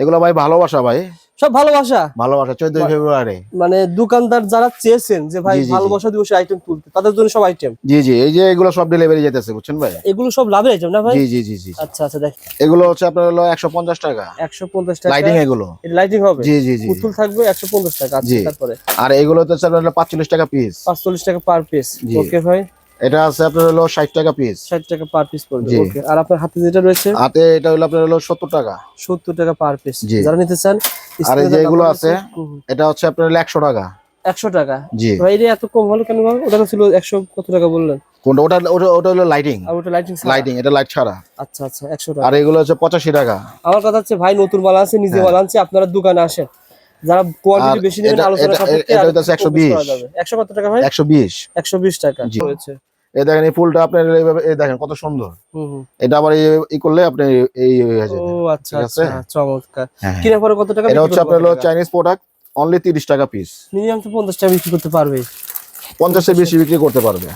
এগুলো ভাই ভালোবাসা ভাই। সব ভালোবাসা? ভালোবাসা চোদ্দই ফেব্রুয়ারি। মানে দোকানদার যারা চেয়েছেন যে ভাই। ভালোবাসা দিবসের আইটেম তুলতে তাদের জন্য সব আইটেম জি জি এই যে এগুলো সব ডেলিভারি যেতেছে বুঝছেন ভাই? এগুলো সব লাভের আইটেম না ভাই? জি জি জি জি আচ্ছা আচ্ছা দেখ এগুলো হচ্ছে আপনার হলো একশো পঞ্চাশ টাকা। একশো পঞ্চাশ টাকা। লাইটিং এগুলো। এটা লাইটিং হবে? জি জি জি পুতুল থাকবে একশো পঞ্চাশ টাকা আচ্ছা তারপরে। আর এগুলো তো আপনার হলো পাঁচচল্লিশ টাকা পিস পাঁচচল্লিশ টাকা পার পিস ওকে ভাই। এটা আছে আপনার হলো ষাট টাকা পিস ষাট টাকা পার পিস পড়বে। ওকে আর আপনার হাতে যেটা রয়েছে? হাতে এটা হলো আপনার হলো সত্তর টাকা। সত্তর টাকা পার পিস। যারা নিতে চান আর এই যে এগুলো আছে এটা হচ্ছে আপনার হলো একশো টাকা। একশো টাকা? জি। ভাই এটা এত কম হলো কেন ভাই? ওটা তো ছিল একশো কত টাকা বললেন? কোনটা? ওটা ওটা ওটা হলো লাইটিং আর ওটা লাইটিং লাইটিং এটা লাইট ছাড়া। আচ্ছা আচ্ছা একশো টাকা। আর এগুলো হচ্ছে পঁচাশি টাকা। আমার কথা হচ্ছে ভাই নতুন মাল আছে নিজে মাল আনছে আপনারা দোকানে আসেন। যারা হ্যাঁ। বেশি নেবেন আলোচনা সাপেক্ষে এটা হচ্ছে 120 কম বেশি করা যাবে। 100 কত টাকা ভাই? একশো বিশ। 120 টাকা এই দেখেন এই ফুলটা আপনার এইভাবে এই দেখেন কত সুন্দর। এটা আবার এই করলে আপনি এই হয়ে ও আচ্ছা আচ্ছা চমৎকার। হ্যাঁ। পরে কত টাকা এটা হচ্ছে আপনার হলো চাইনিজ প্রোডাক্ট অনলি তিরিশ টাকা পিস মিনিমাম তো 50 টাকা বিক্রি করতে পারবে। পঞ্চাশের বেশি বিক্রি করতে পারবে।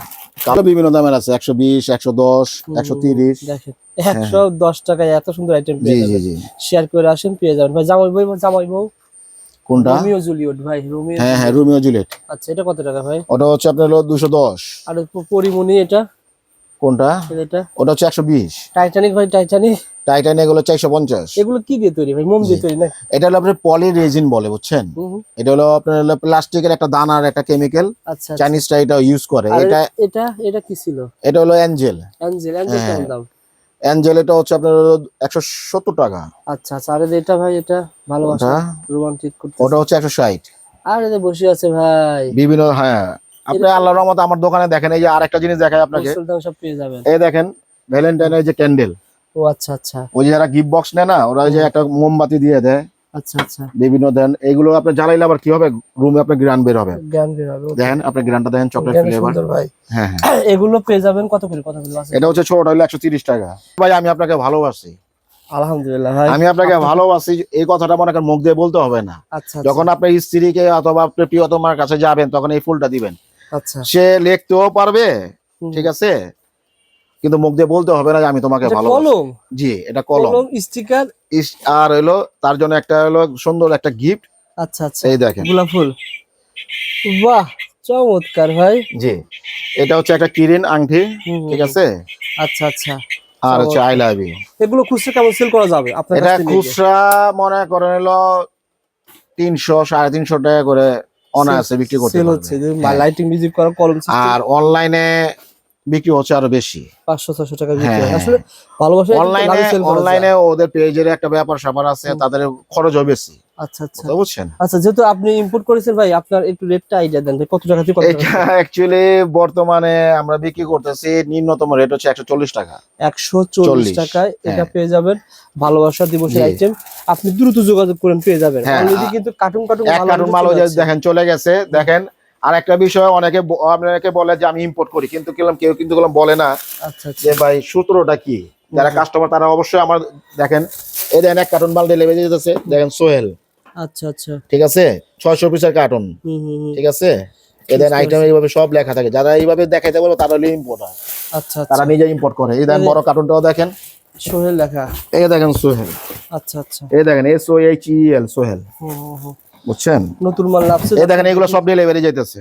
কালো বিভিন্ন দামের আছে একশো বিশ একশো দশ একশো তিরিশ। দেখেন 110 টাকায় এত সুন্দর আইটেম হ্যাঁ। পেয়ে জি যাবেন। জি শেয়ার করে আসেন পেয়ে যাবেন। ভাই জামাই বউ জামাই বউ। কোনটা? রোমিও জুলিয়েট ভাই রোমিও হ্যাঁ হ্যাঁ রোমিও জুলিয়েট। আচ্ছা এটা কত টাকা ভাই? ওটা হচ্ছে আপনার হলো দুশো দশ। আর প- পরিমণি এটা? কোনটা? এটা? ওটা হচ্ছে টাইটানিক ভাই টাইটানিক টাইটান এগুলো কি দিয়ে তৈরি ভাই? মোম দিয়ে তৈরি না এটা হলো আপনার পলি রেজিন বলে বুঝছেন। এটা হলো আপনার হলো প্লাস্টিকের একটা দানার একটা কেমিক্যাল। আচ্ছা আচ্ছা। চাইনিজটা এটা ইউজ করে। এটা এটা এটা কি ছিল? এটা হলো অ্যাঞ্জেল। Angel angel. দাম? অ্যাঞ্জেল এটা হচ্ছে আপনার একশো সত্তর টাকা। আচ্ছা আচ্ছা আর এটা ভাই এটা ভালোবাসা ওটা রোমান্টিক করতে ওটা হচ্ছে একশো ষাট। আর এটা বসে আছে ভাই। বিভিন্ন হ্যাঁ। আপনি আল্লাহর রহমতে আমার দোকানে দেখেন এই যে আরেকটা জিনিস দেখায় আপনাকে। সব পেয়ে যাবেন। এই দেখেন ভ্যালেন্টাইনের যে ক্যান্ডেল ও আচ্ছা আচ্ছা। ওই যে যারা গিফট বক্স নেয় না ওরা ওই যে একটা মোমবাতি দিয়ে দেয়। আচ্ছা আচ্ছা। বিভিন্ন দেন এগুলো আপনি জ্বালাইলে আবার কি হবে? রুমে আপনার গ্রান বের হবে। জ্ঞান বের হবে দেখেন আপনি গ্রানটা দেখেন চকলেট ফ্লেভার হ্যাঁ হ্যাঁ। এগুলো পেয়ে যাবেন কত করে? কত করে আছে? এটা হচ্ছে ছোটটা হলো একশো তিরিশ টাকা। ভাই আমি আপনাকে ভালোবাসি। আলহামদুলিল্লাহ ভাই। আমি আপনাকে ভালোবাসি এই কথাটা মনে করেন মুখ দিয়ে বলতে হবে না। আচ্ছা যখন আপনার স্ত্রীকে অথবা আপনার প্রিয়তমার কাছে যাবেন তখন এই ফুলটা দিবেন। আচ্ছা। সে লিখতেও পারবে ঠিক আছে? কিন্তু মুখ দিয়ে বলতে হবে না যে আমি তোমাকে ভালো কলম। জি এটা কলম। স্টিকার। আর হলো তার জন্য একটা হলো সুন্দর একটা গিফট আচ্ছা আচ্ছা। এই দেখেন। গোলাপ ফুল। বাহ চমৎকার ভাই। জি এটা হচ্ছে একটা কিরিন আংটি ঠিক আছে? আচ্ছা আচ্ছা। আর হচ্ছে আই লাভ ইউ। এগুলো খুচরা কেমন সেল করা যাবে আপনার এটা? খুচরা মনে করেন হলো তিনশো সাড়ে তিনশো টাকা করে অনায়াসে বিক্রি করতে সেল হচ্ছে। যে হ্যাঁ। লাইটিং মিউজিক করা কলম আর অনলাইনে বিক্রি হচ্ছে আরও বেশি। পাঁচশো ছশো টাকা বিক্রি হয়। হ্যাঁ, আসলে ভালোবাসা অনলাইনে অনলাইনে ওদের পেজের একটা ব্যাপার স্যাপার আছে তাদের খরচও বেশি। আচ্ছা আচ্ছা। বুঝছেন আচ্ছা যেহেতু আপনি ইম্পোর্ট করেছেন ভাই আপনার একটু রেটটা আইডিয়া দেন কত টাকা থেকে কত এটা অ্যাকচুয়ালি বর্তমানে আমরা বিক্রি করতেছি নিম্নতম রেট হচ্ছে একশো চল্লিশ টাকা। একশো চল্লিশ টাকায় এটা হ্যাঁ। পেয়ে যাবেন ভালোবাসা দিবসের। আইটেম আপনি দ্রুত যোগাযোগ করেন পেয়ে যাবেন। অলরেডি কিন্তু কার্টুন কার্টুন এক কার্টুন যে দেখেন চলে গেছে দেখেন। আর একটা বিষয় অনেকে অনেকে বলে যে আমি ইম্পোর্ট করি কিন্তু কিলাম কেউ কিন্তু কিলাম বলে না আচ্ছা আচ্ছা। যে ভাই সূত্রটা কি? যারা কাস্টমার তারা অবশ্যই আমার দেখেন এই দেখেন এক কার্টুন মাল ডেলিভারি যেতেছে দেখেন সোহেল। আচ্ছা আচ্ছা। ঠিক আছে? ছয়শো পিসের কার্টুন। ঠিক আছে? এদের আইটেম এইভাবে সব লেখা থাকে। যারা এইভাবে দেখাইতে বলব তারা হলে ইম্পোর্টার আচ্ছা তারা আচ্ছা নিজে ইম্পোর্ট করে। এই দেখেন বড় কার্টুনটাও দেখেন। সোহেল লেখা। এই দেখেন সোহেল। আচ্ছা আচ্ছা। এই দেখেন S O H E L Sohel. হুম, হুম। বুঝছেন? নতুন মাল নামছে এই দেখেন এগুলো সব ডেলিভারি যাইতেছে।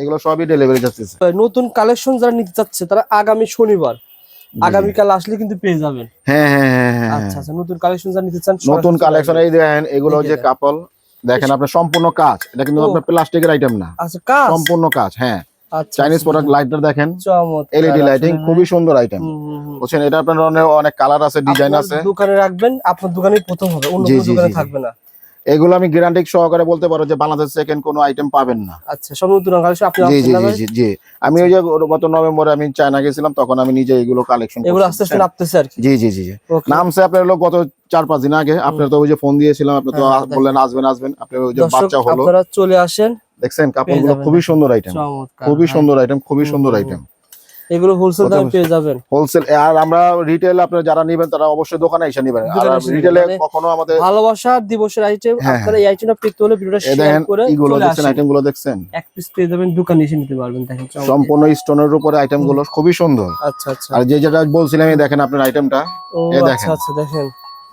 এগুলো সবই ডেলিভারি যাচ্ছে নতুন কালেকশন যারা নিতে চাচ্ছে তারা আগামী শনিবার আগামীকাল আসলে কিন্তু পেয়ে যাবেন। হ্যাঁ হ্যাঁ হ্যাঁ আচ্ছা আচ্ছা নতুন কালেকশন যারা নিতে চান নতুন কালেকশন এই দেখেন এগুলো যে কাপল দেখেন আপনার সম্পূর্ণ কাজ। এটা কিন্তু আপনার প্লাস্টিকের আইটেম না। আচ্ছা কাজ? সম্পূর্ণ কাজ হ্যাঁ। চাইনিজ। প্রোডাক্ট লাইটার দেখেন। এলইডি লাইটিং খুবই সুন্দর আইটেম। বুঝছেন এটা আপনার অনেক কালার আছে ডিজাইন আছে। দোকানে রাখবেন আপনার দোকানে প্রথম হবে অন্য দোকানে। থাকবে না। এগুলো আমি গ্যারান্টি সহকারে বলতে পারো যে বাংলাদেশ সেকেন্ড কোনো আইটেম পাবেন না। আচ্ছা সব নতুন কালেকশন আপনি জি জি জি আমি ওই যে গত নভেম্বরে আমি চায়না গেছিলাম তখন আমি নিজে এগুলো কালেকশন এগুলো আস্তে আস্তে নামতেছে আর কি। জি জি জি জি। নামছে আপনার হলো গত চার পাঁচ দিন আগে। আপনার তো ওই যে ফোন দিয়েছিলাম আপনি তো হ্যাঁ, বললেন আসবেন আসবেন। আপনি ওই যে বাচ্চা হলো। আপনারা চলে আসেন। দেখছেন কাপড়গুলো। খুবই সুন্দর আইটেম খুবই সুন্দর আইটেম খুবই সুন্দর আইটেম এগুলো হোলসেল দামে পেয়ে যাবেন। হোলসেল আর আমরা রিটেল আপনার যারা নেবেন তারা অবশ্যই দোকানে এসে নেবেন। আর রিটেলে মানে কখনো আমাদের ভালোবাসা দিবসের আইটেম হ্যাঁ, আপনারা এই আইটেমটা পেতে হলে ভিডিওটা শেয়ার করে দেখছেন আসেন। আইটেমগুলো দেখছেন? এক পিস পেয়ে যাবেন দোকানে এসে নিতে পারবেন দেখেন সম্পূর্ণ স্টোনের উপরে আইটেমগুলো খুবই সুন্দর। আচ্ছা আচ্ছা। আর যে যেটা বলছিলাম এই দেখেন আপনার আইটেমটা এই আচ্ছা দেখেন। আচ্ছা দেখেন।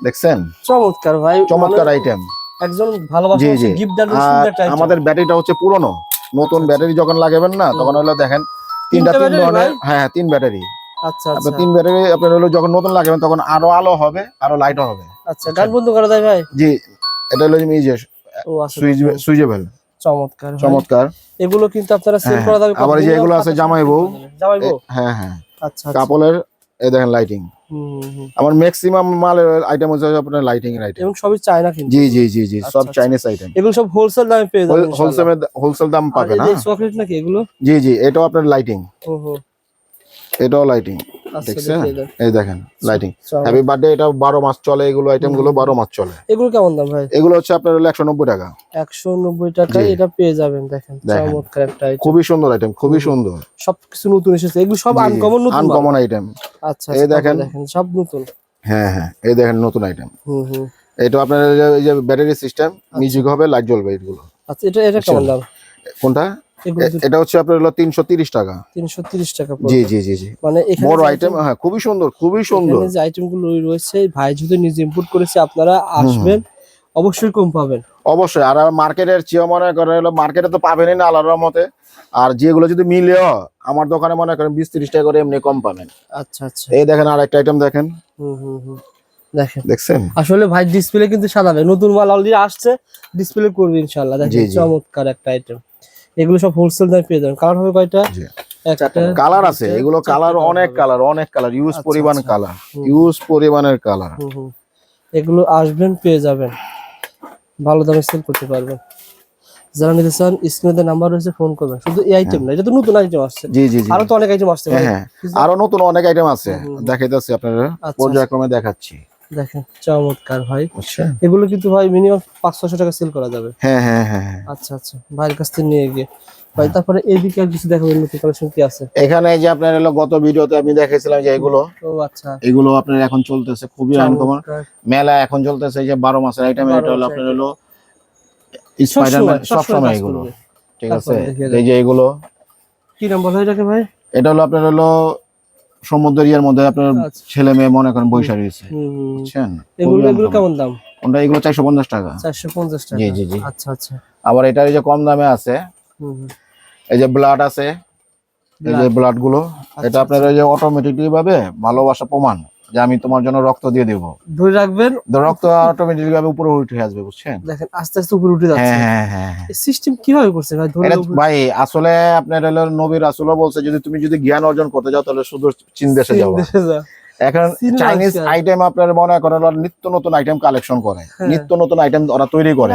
দেখছেন? চমৎকার ভাই। চমৎকার মানে আইটেম একজন ভালোবাসা। গিফট দেওয়ার সুন্দর আমাদের ব্যাটারিটা হচ্ছে পুরনো। নতুন ব্যাটারি যখন লাগাবেন না তখন হলো দেখেন তিনটা তিন ধরনের হ্যাঁ হ্যাঁ, তিন ব্যাটারি আচ্ছা আচ্ছা। তিন ব্যাটারি আপনার হলো যখন নতুন লাগাবেন তখন আরও আলো হবে আরও লাইট হবে। আচ্ছা গান বন্ধ করা যায় ভাই? জি এটা হলো যে ও আচ্ছা সুইচেবল। চমৎকার চমৎকার। এগুলো কিন্তু আপনারা সেল হ্যাঁ, করা যাবে আবার যে এগুলো আছে জামাই বউ। জামাই বউ? হ্যাঁ হ্যাঁ। আচ্ছা আচ্ছা। কাপলের এই দেখেন লাইটিং। আমার ম্যাক্সিমাম মাল আইটেম হচ্ছে আপনার লাইটিং এর আইটেম এবং সবই চায়না কিন্তু। জি জি জি জি আচ্ছা, সব। চাইনিজ আইটেম এগুলো সব হোলসেল দামে পেয়ে যাবেন হোলসেল হোলসেল দাম পাবেন না? চকলেট নাকি এগুলো? জি জি এটাও আপনার লাইটিং হুম। এটাও লাইটিং দেখছেন? এই দেখেন লাইটিং হ্যাপি বার্থডে এটা বারো মাস চলে এগুলো আইটেমগুলো বারো মাস চলে। এগুলো কেমন দাম ভাই? এগুলো হচ্ছে আপনার হলো একশো নব্বই টাকা। একশো নব্বই টাকায় জি। এটা পেয়ে যাবেন দেখেন। চমৎকার একটা item। খুবই সুন্দর আইটেম খুবই সুন্দর। সবকিছু নতুন এসেছে। এগুলো সব আনকমন নতুন আনকমন আইটেম আচ্ছা এই আচ্ছা, দেখেন। দেখেন সব নতুন। হ্যাঁ হ্যাঁ এই দেখেন নতুন আইটেম হুম হুম। এটা আপনার এই যে- ব্যাটারি সিস্টেম মিউজিক হবে লাইট জ্বলবে এগুলো। আচ্ছা এটা এটা কেমন দাম? কোনটা? এটা হচ্ছে আপনার হলো তিনশো তিরিশ টাকা। তিনশো তিরিশ টাকা জি জি জি জি। মানে এখানে বড় আইটেম হ্যাঁ খুবই সুন্দর খুবই সুন্দর। এখানে যে আইটেমগুলো রয়েছে ভাই যদি নিজে ইম্পোর্ট করেছে আপনারা আসবেন অবশ্যই কম পাবেন। অবশ্যই আর মার্কেটের চেয়ে মনে করে হলো মার্কেটে তো পাবেনই না আল্লাহর মতে আর যেগুলো যদি মিলেও আমার দোকানে মনে করেন বিশ তিরিশ টাকা করে এমনি কম পাবেন। আচ্ছা আচ্ছা। এই দেখেন আর একটা আইটেম দেখেন। হুম হুম হুম। দেখেন। দেখছেন? আসলে ভাই ডিসপ্লে কিন্তু সাজাবে নতুন মাল অলরেডি আসছে ডিসপ্লে করবে ইনশাআল্লাহ। দেখেন চমৎকার একটা আইটেম এগুলো সব হোলসেল দামে পেয়ে যাবেন। কালার হবে কয়টা? একটা কালার আছে এগুলো কালার অনেক কালার অনেক কালার ইউজ আচ্ছা, পরিমাণ আচ্ছা। কালার ইউজ পরিমাণের কালার। এগুলো আসবেন পেয়ে যাবেন। ভালো দামে সেল করতে পারবেন। যারা নিতে চান স্ক্রিনে নাম্বার রয়েছে ফোন করবেন। শুধু এই আইটেম না এটা তো নতুন আইটেম আসছে। জি জি জি। আরও তো অনেক আইটেম আসছে হ্যাঁ হ্যাঁ। আরও নতুন অনেক আইটেম আছে। দেখাইতেছি আপনারা। আচ্ছা। পর্যায়ক্রমে দেখাচ্ছি। দেখেন চমৎকার ভাই। বুঝছেন এগুলো কিন্তু ভাই মিনিমাম পাঁচ ছশো টাকা সেল করা যাবে। হ্যাঁ হ্যাঁ হ্যাঁ হ্যাঁ। আচ্ছা আচ্ছা। ভাইয়ের কাছ থেকে নিয়ে গিয়ে। ভাই তারপরে এইদিকে আর কিছু দেখাবেন নতুন কালেকশন কি আছে? এখানে যে আপনার হলো গত ভিডিওতে আমি দেখাইছিলাম যে এগুলো ও আচ্ছা। এগুলো আপনার এখন চলতেছে খুবই আনকমন। মেলা এখন চলতেছে এই যে বারো মাসের আইটেম এটা হলো আপনার। হলো স্পাইডারম্যান সবসময় এগুলো। ঠিক আছে? এই যে এগুলো কি নাম বলা হয় এটাকে ভাই? এটা হলো আপনার হলো সমুদ্র ইয়ার মধ্যে আপনার আচ্ছা। ছেলে মেয়ে মনে করেন বৈশা রয়েছে। বুঝছেন? এগুলো এগুলো কেমন দাম? ওটা এগুলো চারশো পঞ্চাশ টাকা। চারশো পঞ্চাশ টাকা? জি, জি, জি। আচ্ছা আচ্ছা। আবার এটার এই যে কম দামে আছে। এই যে ব্লাড আছে এই যে ব্লাড। গুলো আচ্ছা, এটা আপনার এই যে অটোমেটিকলি ভাবে ভালোবাসা প্রমাণ। যে আমি তোমার জন্য রক্ত দিয়ে দেবো। ধরে রাখবেন। রক্ত অটোমেটিক ভাবে উপরে উঠে আসবে বুঝছেন? দেখেন আস্তে আস্তে উপরে উঠে যাচ্ছে। হ্যাঁ হ্যাঁ হ্যাঁ। হ্যাঁ। সিস্টেম কীভাবে করছে ভাই? ধরে ভাই আসলে আপনার হলো নবীর আসলে বলছে যদি তুমি যদি জ্ঞান অর্জন করতে যাও তাহলে শুধু চীন দেশে যাও। এখন চাইনিজ আইটেম আপনার মনে করেন ওরা নিত্য নতুন আইটেম কালেকশন করে। হ্যাঁ। নিত্য নতুন আইটেম ওরা তৈরি করে।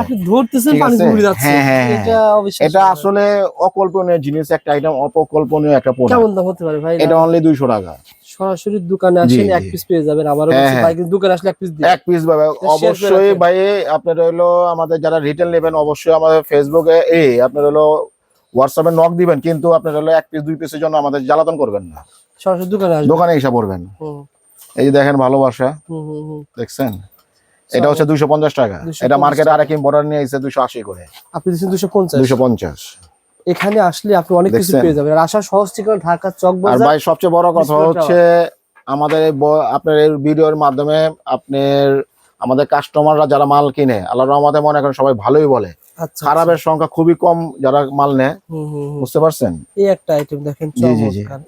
যাচ্ছে। হ্যাঁ, হ্যাঁ, হ্যাঁ। এটা আসলে অকল্পনীয় জিনিস একটা আইটেম অপকল্পনীয় একটা প্রোডাক্ট দাম হতে পারে ভাই? এটা অনলি দুইশো টাকা। সরাসরি দোকানে আসেন এক পিস পেয়ে যাবেন। আমারও। ভাই কিন্তু দোকানে আসলে এক পিস দিন এক পিস ভাবে অবশ্যই ভাই আপনার হলো আমাদের যারা রিটেল নেবেন অবশ্যই আমাদের ফেসবুকে এই আপনার হলো হোয়াটসঅ্যাপে নক দিবেন কিন্তু আপনার হলো এক পিস দুই পিসের জন্য আমাদের জ্বালাতন করবেন না। সরাসরি দোকানে আসবেন। দোকানে হিসাব করবেন হুম, এই যে দেখেন ভালোবাসা। দেখছেন? এটা হচ্ছে দুইশো পঞ্চাশ টাকা। 250 এটা মার্কেটে আরেক ইম্পোর্টার নিয়ে এসে দুইশো আশি করে। আপনি দুশো পঞ্চাশ। দুইশো পঞ্চাশ। এখানে আসলে আপনি অনেক কিছু? পেয়ে যাবেন। আর আসার সহজ ঠিকানা ঢাকা চক আর ভাই সবচেয়ে বড় কথা হচ্ছে আমাদের আপনার এই ভিডিওর মাধ্যমে আপনার আমাদের কাস্টমাররা যারা মাল কিনে আল্লাহ রহমতে মনে করেন সবাই ভালোই বলে। আচ্ছা খারাপের সংখ্যা খুবই কম যারা মাল নেয়। বুঝতে পারছেন? এই একটা আইটেম দেখেন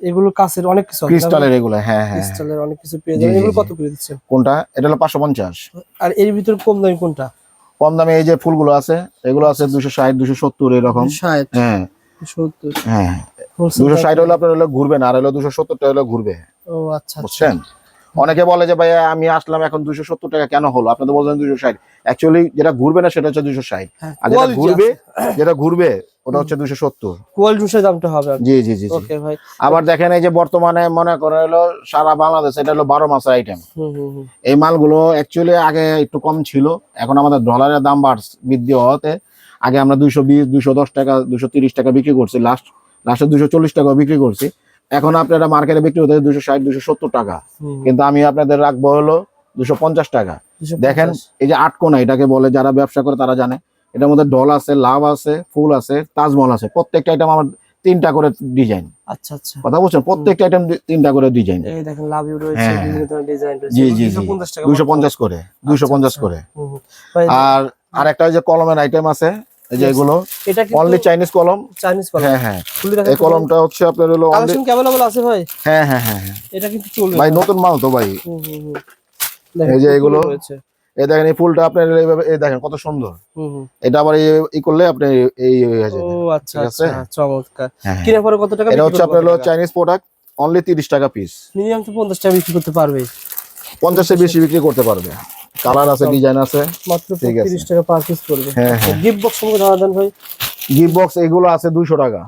এগুলো কাছের অনেক কিছু? ক্রিস্টালের এগুলো হ্যাঁ হ্যাঁ। ক্রিস্টালের অনেক কিছু পেয়ে যাবেন। এগুলো কত করে দিচ্ছেন? কোনটা? এটা হলো পাঁচশো পঞ্চাশ। আর এর ভিতরে কম দামি কোনটা? কম দামে এই যে ফুলগুলো আছে এগুলো আছে দুশো ষাট দুশো সত্তর এরকম। হ্যাঁ। হ্যাঁ দুশো ষাট হলে আপনার হলো ঘুরবে না আর হলো দুশো সত্তরটা হলে ঘুরবে। ও আচ্ছা আচ্ছা। বুঝছেন? অনেকে বলে যে ভাইয়া আমি আসলাম এখন দুশো সত্তর টাকা কেন হলো? আপনি তো বলছেন দুশো ষাট। অ্যাকচুয়ালি যেটা ঘুরবে না সেটা হচ্ছে দুশো ষাট। হ্যাঁ, আর যেটা ঘুরবে যেটা ঘুরবে ওটা হচ্ছে দুশো সত্তর। কোয়ালিটি দামটা হবে জি জি জি। ভাই। আবার দেখেন এই যে বর্তমানে মনে করে হলো সারা বাংলাদেশ এটা হলো বারো মাসের আইটেম এই মালগুলো অ্যাকচুয়ালি আগে একটু কম ছিল। এখন আমাদের ডলারের দাম বাড়ছে বৃদ্ধি হওয়াতে। আগে আমরা দুইশো বিশ দুইশো দশ টাকা দুশো তিরিশ টাকা বিক্রি করছি। লাস্ট লাস্টে দুশো চল্লিশ টাকা বিক্রি করছি। এখন আপনারা মার্কেটে বিক্রি হতে দুশো ষাট দুশো সত্তর টাকা। কিন্তু আমি আপনাদের রাখব হলো দুশো পঞ্চাশ টাকা। দেখেন এই যে আটকোনা এটাকে বলে যারা ব্যবসা করে তারা জানে। এটার মধ্যে ডল আছে লাভ আছে ফুল আছে তাজমহল আছে। প্রত্যেকটা আইটেম আমার তিনটা করে ডিজাইন আচ্ছা আচ্ছা। কথা বলছেন? প্রত্যেকটা আইটেম তিনটা করে ডিজাইন এই দেখেন লাভ ইউ রয়েছে হ্যাঁ, বিভিন্ন ধরনের ডিজাইন রয়েছে। জি জি জি। 250 টাকা দুইশো পঞ্চাশ করে দুইশো পঞ্চাশ আচ্ছা। করে। আর আর একটা যে কলমের আইটেম আছে এই যে Yes. এগুলো এটা অনলি কিন্তু চাইনিজ কলম চাইনিজ কলম হ্যাঁ হ্যাঁ খুলে এই কলমটা হচ্ছে আপনার হলো only- কালেকশন কি अवेलेबल আছে ভাই হ্যাঁ হ্যাঁ হ্যাঁ হ্যাঁ। এটা কিন্তু চলবে ভাই নতুন মাল তো ভাই হুম, হুম, হুম। এই যে দেখেন, এগুলো। রয়েছে এই দেখেন এই ফুলটা আপনার এইভাবে এই দেখেন কত সুন্দর হুম, হুম। এটা আবার এই- ই করলে আপনি এই হয়ে যাবে ও আচ্ছা ঠিক আছে? আচ্ছা চমৎকার হ্যাঁ, হ্যাঁ। কিনে পরে কত টাকা এটা হচ্ছে আপনার হলো চাইনিজ প্রোডাক্ট অনলি তিরিশ টাকা পিস মিনিমাম তো 50 টাকা বিক্রি করতে পারবে পঞ্চাশের বেশি বিক্রি করতে পারবে কালার আছে ডিজাইন আছে। মাত্র ঠিক 30 টাকা পার পিস করবে। গিফট বক্স সম্পর্কে জানা দেন ভাই? গিফট বক্স এগুলো আছে দুইশো টাকা।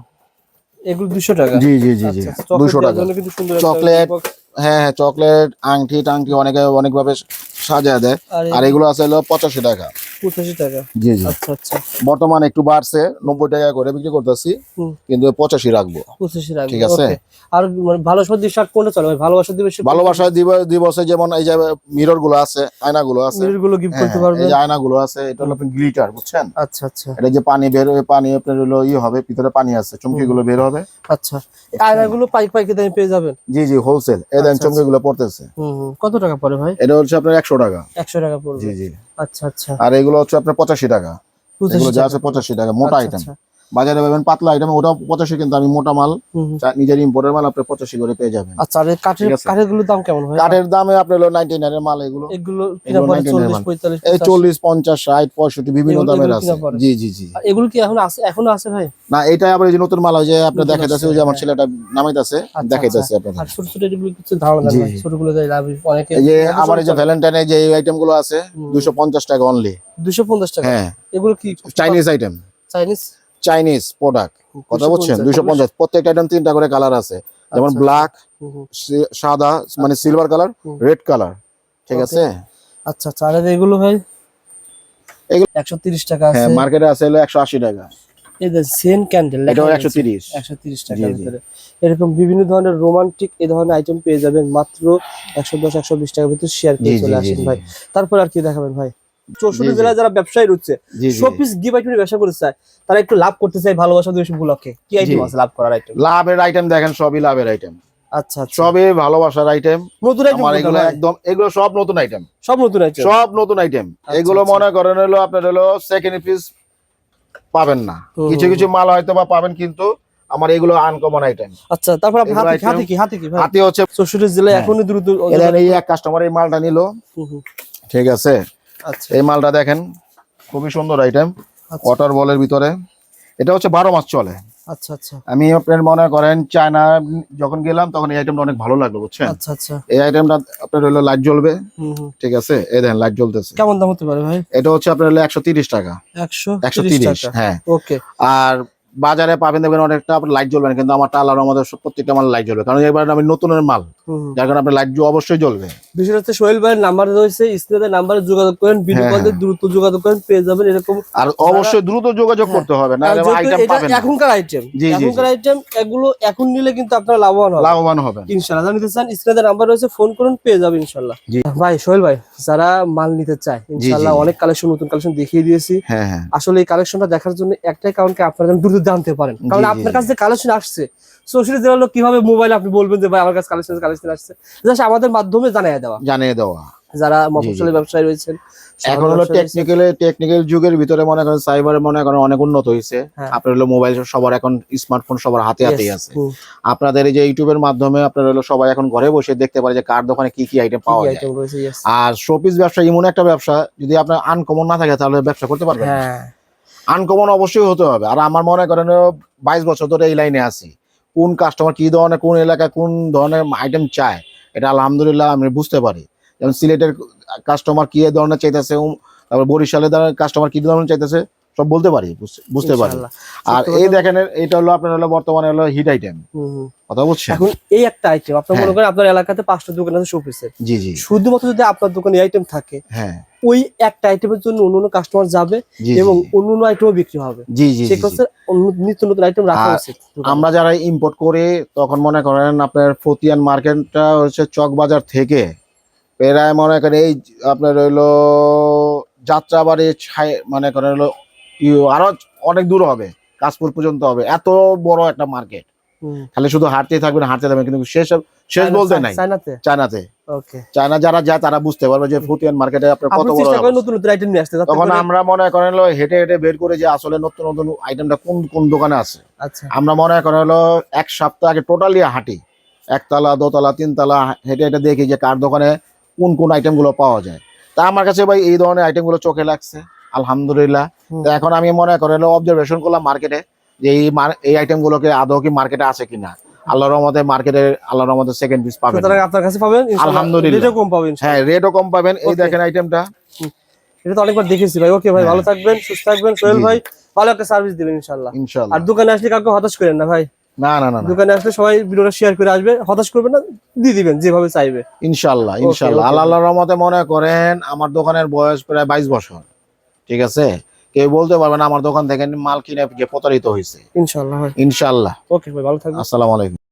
এগুলো 200 টাকা? জি জি জি জি। আচ্ছা, chocolate দুশো দেওয়ার টাকা। চকলেট হ্যাঁ হ্যাঁ চকলেট আংটি টাংটি অনেক অনেকভাবে সাজায় দেয়। আর এগুলো আছে হলো পঁচাশি টাকা। 85 টাকা? জি জি। আচ্ছা আচ্ছা। বর্তমানে একটু বাড়ছে নব্বই টাকা করে বিক্রি করতেছি কিন্তু পঁচাশি রাখব। 85 টাকা ঠিক আছে। আর মানে ভালোবাসা দিয়ে শার্ট কোনটা চলে? ভালোবাসা দিবে ভালোবাসায় দিবসে যেমন এই যে মিররগুলো আছে আয়না গুলো আছে। মিররগুলো গিফট হ্যাঁ, করতে পারবে? এই যে আয়না গুলো আছে এটা হলো আপনি গ্লিটার বুঝছেন? আচ্ছা আচ্ছা। এটা যে পানি বের হবে পানি আপনার হলো ই হবে ভিতরে পানি আছে চমকি গুলো বের হবে। আচ্ছা। এই আয়নাগুলো পাইক পাইকে দামে পেয়ে যাবেন? জি জি হোলসেল এই আচ্ছা, গুলো পড়তেছে। কত টাকা পড়ে ভাই? এটা হচ্ছে আপনার একশো টাকা। একশো টাকা পড়বে। জি জি। আচ্ছা আচ্ছা। আর এগুলো হচ্ছে আপনার পঁচাশি টাকা। এগুলো যা টাকা। আছে পঁচাশি টাকা মোটা আইটেম আচ্ছা। বাজারে পাবেন পাতলা আইটেম ওটাও পঁচাশি কিন্তু আমি মোটা মাল। নিজের ইম্পোর্টের মাল আপনি পঁচাশি করে পেয়ে যাবেন। আচ্ছা আর কাঠের দাম কেমন হয়? কাঠের দামে আপনার হলো নাইনটি নাইনের মাল এগুলো। এগুলো কিনা এগুলো পরে 99 চল্লিশ এই পঞ্চাশ। চল্লিশ পঞ্চাশ ষাট পঁয়ষট্টি বিভিন্ন দামের আছে। জি জি জি। এগুলো কি এখন আছে এখনও আছে ভাই? না এটা আবার যে নতুন মাল হয় যে দেখাইতেছে আসছে, ওই যে আমার হ্যাঁ। ছেলেটা নামাইতেছে আচ্ছা, দেখাইতেছে আচ্ছা। আপনাদের। আর ছোট ছোট এগুলো কিছু ধারণা জি, নেই। জি। ছোটগুলো যাই লাভ অনেকে এই যে আমার এই যে ভ্যালেন্টাইনে যে আইটেমগুলো আছে হুম। দুশো পঞ্চাশ টাকা অনলি দুশো পঞ্চাশ টাকা? হ্যাঁ। এগুলো কি Chinese item Chinese Chinese product কথা বলছেন? দুইশো পঞ্চাশ। প্রত্যেকটা আইটেম তিনটা করে কালার আছে। যেমন আচ্ছা। ব্ল্যাক হুম। সাদা মানে সিলভার কালার রেড কালার ঠিক আছে? আচ্ছা আচ্ছা। আর এগুলো ভাই? এগুলো- একশো তিরিশ টাকা আছে। হ্যাঁ মার্কেটে আছে হলো একশো আশি টাকা। এই যে সেন ক্যান্ডেল টাকার ভিতরে। এরকম বিভিন্ন ধরনের রোমান্টিক এই ধরনের আইটেম পেয়ে যাবেন। মাত্র একশো দশ একশো বিশ টাকার ভিতরে শেয়ার করে চলে আসেন ভাই। তারপর আর কি দেখাবেন ভাই? চৌষট্টি। জেলায় যারা ব্যবসায়ী রয়েছে শোপিস গিভ ব্যবসা করতে চায় তারা একটু লাভ করতে চায় ভালোবাসা দিবস উপলক্ষে। কি আইটেম আছে লাভ করার আইটেম লাভের আইটেম দেখেন সবই লাভের আইটেম আচ্ছা আচ্ছা। সবই ভালোবাসার আইটেম নতুন এগুলো একদম এগুলো সব নতুন আইটেম সব নতুন আইটেম সব নতুন আইটেম আচ্ছা, এগুলো আচ্ছা। মনে করেন হলো আপনার হলো সেকেন্ড পিস পাবেন না। কিছু কিছু মাল হয়তো বা পাবেন কিন্তু আমার এগুলো আনকমন আইটেম আচ্ছা তারপর আপনি হাতে কি? item- কি? হাতে কি ভাই? হাতে হচ্ছে চৌষট্টি জেলায় হ্যাঁ। এখনই দ্রুত এই এক কাস্টমার এই মালটা নিল। ঠিক আছে? এই মালটা দেখেন খুবই সুন্দর আইটেম আচ্ছা। ওয়াটার বলের ভিতরে। এটা হচ্ছে বারো মাস চলে। আচ্ছা আচ্ছা। আমি আপনার মনে করেন চায়না যখন গেলাম তখন এই আইটেমটা অনেক ভালো লাগল বুঝছেন? আচ্ছা আচ্ছা। এই আইটেমটা আপনার হলো লাইট জ্বলবে। ঠিক আছে? এই দেখেন লাইট জ্বলতেছে। কেমন দাম হতে পারে ভাই? এটা হচ্ছে আপনার হলো একশো তিরিশ টাকা। একশো একশো তিরিশ হ্যাঁ। ওকে। আর বাজারে পাবেন দেখবেন অনেকটা আপনার লাইট জ্বলবে না কিন্তু আমার টালার আমাদের প্রত্যেকটা মাল লাইট জ্বলবে। কারণ এবার আমি নতুনের মাল। যার কারণে আপনার লাইট অবশ্যই জ্বলবে। বিষয়টা হচ্ছে সোহেল ভাইয়ের নাম্বার রয়েছে স্ক্রিনে নাম্বারে যোগাযোগ করেন ভিডিও হ্যাঁ, দ্রুত যোগাযোগ করেন পেয়ে যাবেন এরকম আর অবশ্যই দ্রুত যোগাযোগ করতে হবে না আইটেম পাবেন এখনকার আইটেম এখনকার আইটেম এগুলো এখন নিলে কিন্তু আপনারা লাভবান হবে লাভবান হবেন। ইনশাল্লাহ যারা নিতে চান স্ক্রিনে নাম্বার রয়েছে ফোন করুন পেয়ে যাবেন ইনশাল্লাহ জি। ভাই সোহেল ভাই যারা মাল নিতে চায় ইনশাল্লাহ অনেক কালেকশন নতুন কালেকশন দেখিয়ে দিয়েছি। হ্যাঁ হ্যাঁ। আসলে এই কালেকশনটা দেখার জন্য একটাই কারণকে আপনারা দ্রুত জানতে পারেন। কারণ আপনার। কাছে কালেকশন আসছে সোশ্যাল জেলার লোক কীভাবে মোবাইল আপনি বলবেন যে ভাই আমার কাছে কালেকশন কালেকশন আসছে। জাস্ট আমাদের মাধ্যমে জানিয়ে দেওয়া। জানিয়ে দেওয়া। যারা মফস্বলী ব্যবসায়ী রয়েছেন এখন হলো টেকনিক্যাল টেকনিক্যাল যুগের ভিতরে মনে করেন সাইবারে মনে করেন অনেক উন্নত হয়েছে হ্যাঁ। আপনার হলো মোবাইল সবার এখন স্মার্টফোন সবার হাতে হাতেই আছে। আপনাদের এই যে ইউটিউবের মাধ্যমে আপনার হলো সবাই এখন ঘরে বসে দেখতে পারে যে কার দোকানে কি কি আইটেম পাওয়া যায়। আর শোপিস ব্যবসা এমন একটা ব্যবসা যদি আপনার আনকমন না থাকে তাহলে ব্যবসা করতে পারবেন হ্যাঁ। আনকমন অবশ্যই হতে হবে। আর আমার মনে করেন বাইশ বছর ধরে এই লাইনে আছি। কোন কাস্টমার কী ধরনের, কোন এলাকায় কোন ধরনের আইটেম চায়, এটা আলহামদুলিল্লাহ আমি বুঝতে পারি। যেমন সিলেটের কাস্টমার কী ধরনের চাইতেছে তারপর বরিশালের কাস্টমার কী ধরনের চাইতেছে সব বলতে পারি বুঝতে পারি। আর এই দেখেন এটা হলো আপনার হলো বর্তমানে হলো হিট আইটেম। কথা বুঝছেন এখন এই একটা আইটেম আপনার মনে হ্যাঁ। করেন আপনার এলাকাতে পাঁচটা দোকান আছে শোপিসের জি জি। শুধুমাত্র যদি আপনার দোকানে আইটেম থাকে হ্যাঁ। ওই একটা আইটেমের জন্য অন্য অন্য কাস্টমার যাবে এবং। অন্য অন্য আইটেমও বিক্রি হবে। জি জি সেক্ষেত্রে নিত্য নতুন আইটেম রাখা উচিত আমরা যারা ইম্পোর্ট করে তখন মনে করেন আপনার ফতিয়ান মার্কেটটা হচ্ছে চক বাজার থেকে প্রায় মনে করেন এই আপনার হইল যাত্রাবাড়ি ছাই মনে করেন হলো আরও অনেক দূর হবে কাশপুর পর্যন্ত হবে এত বড় একটা মার্কেট। খালি শুধু হাঁটতেই থাকবেন হাঁটতে থাকবেন কিন্তু শেষ শেষ বলতে নাই। চায়নাতে? চায়না যারা যায় তারা বুঝতে পারবে যে ফুটিয়ান মার্কেটে আপনার কত বড়। নতুন নতুন আইটেম নিয়ে আসতে তখন আমরা মনে করেন হলো হেঁটে হেঁটে বের করে যে আসলে নতুন নতুন আইটেমটা কোন কোন দোকানে আছে। আচ্ছা। আমরা মনে করেন হলো এক সপ্তাহ আগে টোটালি হাঁটি। একতলা দোতলা তিনতলা হেঁটে হেঁটে দেখি যে কার দোকানে কোন কোন আইটেমগুলো পাওয়া যায়। তা আমার কাছে ভাই এই ধরনের আইটেমগুলো চোখে লাগছে। আলহামদুলিল্লাহ। এখন আমি মনে করেন অবজারভেশন করলাম মার্কেটে যে এই এই আইটেম গুলোকে আদৌ কি মার্কেটে আছে কিনা। আল্লাহর রহমতে মার্কেটে আল্লাহর রহমতে সেকেন্ড পিস পাবেন। সুতরাং আপনার কাছে পাবেন আলহামদুলিল্লাহ। রেটও কম পাবেন হ্যাঁ রেটও কম পাবেন। এই দেখেন আইটেমটা এটা তো অনেকবার দেখেছি ভাই। ওকে ভাই হ্যাঁ। ভালো থাকবেন সুস্থ থাকবেন। সোহেল ভাই ভালো একটা সার্ভিস দিবেন ইনশাআল্লাহ ইনশাল্লাহ। আর দোকানে আসলে কাউকে হতাশ করেন না ভাই। না না না দোকানে আসলে সবাই ভিডিওটা শেয়ার করে আসবে। হতাশ করবেন না দিয়ে দিবেন যেভাবে চাইবে। ইনশাল্লাহ ইনশাল্লাহ। আল্লাহ আল্লাহর রহমতে মনে করেন আমার দোকানের বয়স প্রায় বাইশ বছর। ঠিক আছে? কেউ বলতে পারবে না আমার দোকান থেকে মাল কিনে প্রতারিত হয়েছে। ইনশাল্লাহ ইনশাল্লাহ। ওকে ভাই ভালো থাকবেন। আসসালামু আলাইকুম।